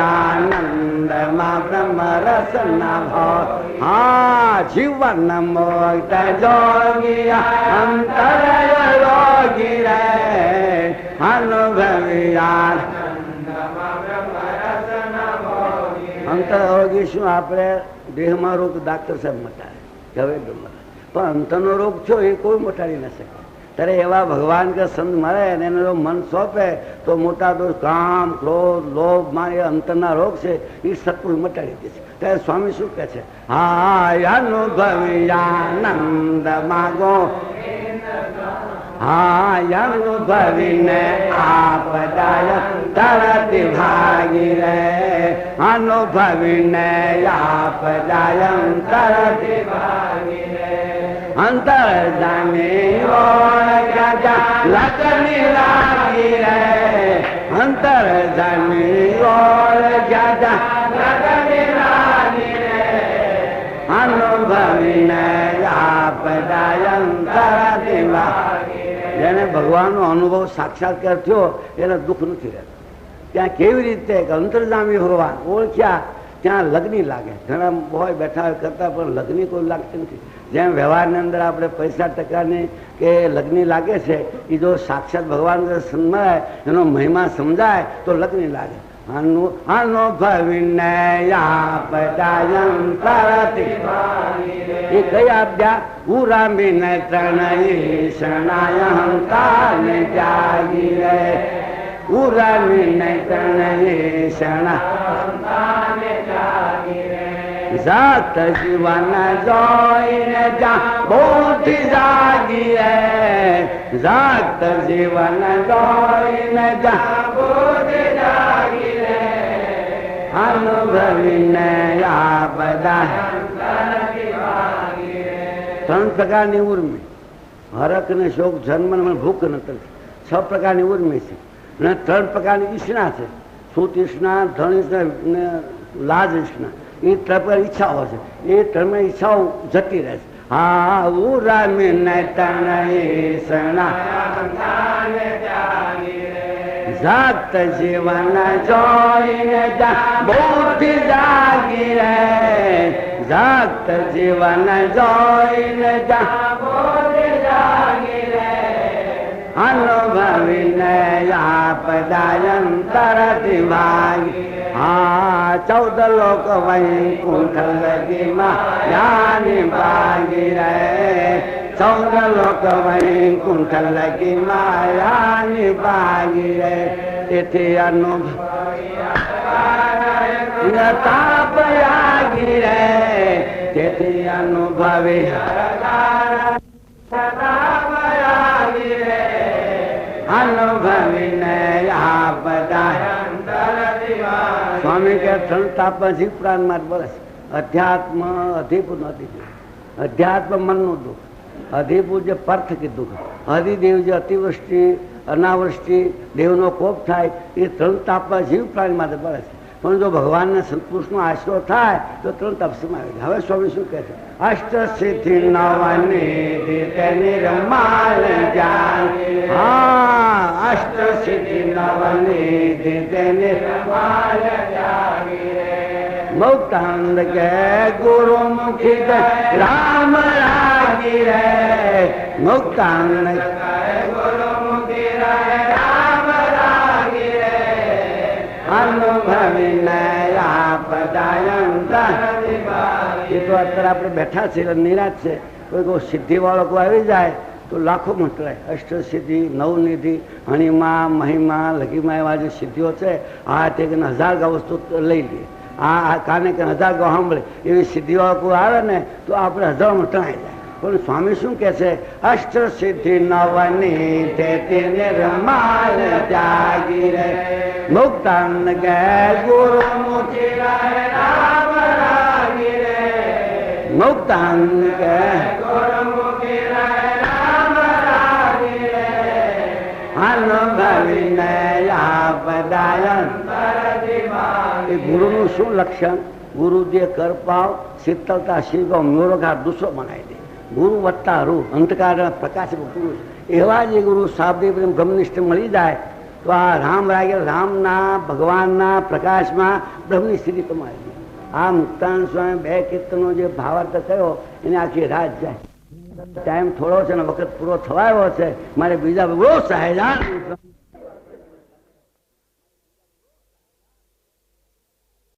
આનંદમાં બ્રહ્મ રસના ભાવ હા જીવન મોક્ત જોગિયા અંતર યોગી રે અનુભવિયા અંતર યોગી શું આપણે દેહમાં રોગ ડાક્ટર સાહેબ મટાડે હવે પણ અંતરનો રોગ છો એ કોઈ મટાડી ન શકે. ત્યારે એવા ભગવાન કે સંત મળે અને એને જો મન સોંપે, તો મોટા દોષ કામ, ક્રોધ, લોભમાં એ અંતરના રોગ છે એ સત્પુર મટાડી દે છે. ત્યારે સ્વામી શું કહે છે? હા અનુભવી આનંદ માગો. હા અનુભવીને આપદાય તરત ભાગી રે. અનુભવીને આપદાય તરત ભાગી અંતર ઓળખ્યા લાગી રે અંતર જામી ઓળ જાજા લગની લાગી રે અનુભવીને આપદાય અંતર દિવાગી જેને ભગવાનનો અનુભવ સાક્ષાત્કાર થયો, એને દુઃખ નથી રહેતું. ત્યાં કેવી રીતે અંતરજામી ભગવાન ઓળખ્યા? ત્યાં લગ્ની લાગે. ઘણા હોય બેઠા હોય કરતા પણ લગ્ની કોઈ લાગતી નથી. જેમ વ્યવહારની અંદર આપણે પૈસા ટકાની કે લગ્ની લાગે છે એ જો સાક્ષાત ભગવાન સમજાય એનો મહિમા સમજાય, તો લગ્ની લાગે. એ કઈ આપ્યા? ઉરામીને ત્રણઈ શણાય હંતાને જાગી રે. ઉરામીને ત્રણઈ શણા જાત જીવન જોઈને જા બોધ જાગી રે જાત જીવન જોઈને જા બોધ જાગી રે અનુભવીને આ બધા ત્રણ પ્રકારની ઉર્મી. હરક ને શોક જન્મ ભૂખ નથી. છ પ્રકારની ઉર્મી છે. અને ત્રણ પ્રકારની ઈચ્છના છે. સુત ઈચ્છના લાજિષ્ણા. એ ત્રણ ઈચ્છાઓ છે. એ ત્રણ ઈચ્છાઓ જતી રહે છે. હા, ઉરા જાત જીવન જોઈને બુદ્ધિ જાગી રે જાત જીવન જોઈને જા, બુદ્ધિ જાગી રે અનુભવીને આપદાયંતર દિવાગી હા ચૌદ લોક વૈકુંઠ લગીમાં યાની ભાગી રે ચૌદ લોક વૈકુંઠ લગી માયાની ભાગી રે તેથી અનુભવ તાપ લાગી રે તેથી અનુભવી અનુભવીને આ સ્વામી કે તાપમાં જીવ પ્રાણ માર બસ. અધ્યાત્મ અધિપુ નથી અધ્યાત્મ મનનું દુઃખ. અધિપુ જે પર્થકી દુઃખ. હરિદેવ જે અતિવૃષ્ટિ, અનાવૃષ્ટિ, દેવનો કોપ થાય, એ ત્રણ જીવ પ્રાણી માટે બળે છે પણ જો ભગવાનના સંતપુરુષનો આશરો થાય, તો ત્રણ તપસમાં છે હવે સ્વામી શું કહે છે? અષ્ટ સિદ્ધિ નવની રમાલ હા, અષ્ટ સિદ્ધિ નવની નિર્માલ મુક્તાનંદ કે ગુરુ મુખી રામ રાગી રે મુક્તાનંદ એ તો અત્યારે આપણે બેઠા છીએ નિરાશ છે. કોઈ કોઈ સિદ્ધિ વાળો કોઈ આવી જાય તો લાખો મંત્રાય અષ્ટ સિદ્ધિ નવનિધિ, હણિમા, મહિમા, લઘીમાં એવા જે સિદ્ધિઓ છે, આ તે હજાર ગા વસ્તુ લઈ લઈએ આ કાને કે હજાર ગા સાંભળે. એવી સિદ્ધિઓ કોઈ આવે ને તો આપણે હજાર ટણાઈ જાય. પણ સ્વામી શું કે છે? અષ્ટ સિદ્ધિ નવની તે નિર્માલ ત્યાગી મુક્તાન ગે ગુરુ મુખી રામ લાગી રે મુક્તાન ગે ગુરુ મુખી રામ લાગી રે અનુભવીને આપદાયન એ ગુરુનું શું લક્ષણ ગુરુ જે કરપાવ શીતળતા શિવ મ્યોરઘા દુસો બનાવી દે ગુરુ વત્તા રૂ અંધકાર પ્રકાશ પુરુષ એવા જે ગુરુ સાબદેવ બ્રહ્મનિષ્ઠ મળી જાય તો આ રામ રાગે રામના ભગવાનના પ્રકાશમાં બ્રહ્મની સ્થિતિ તમારી આ મુક્તાન સ્વામી બે કીર્તનો જે ભાવાર્થ થયો, એને આખી રાત જાય. ટાઈમ થોડો છે ને વખત પૂરો થવાયો છે. મારે બીજા બહુ સહેજાન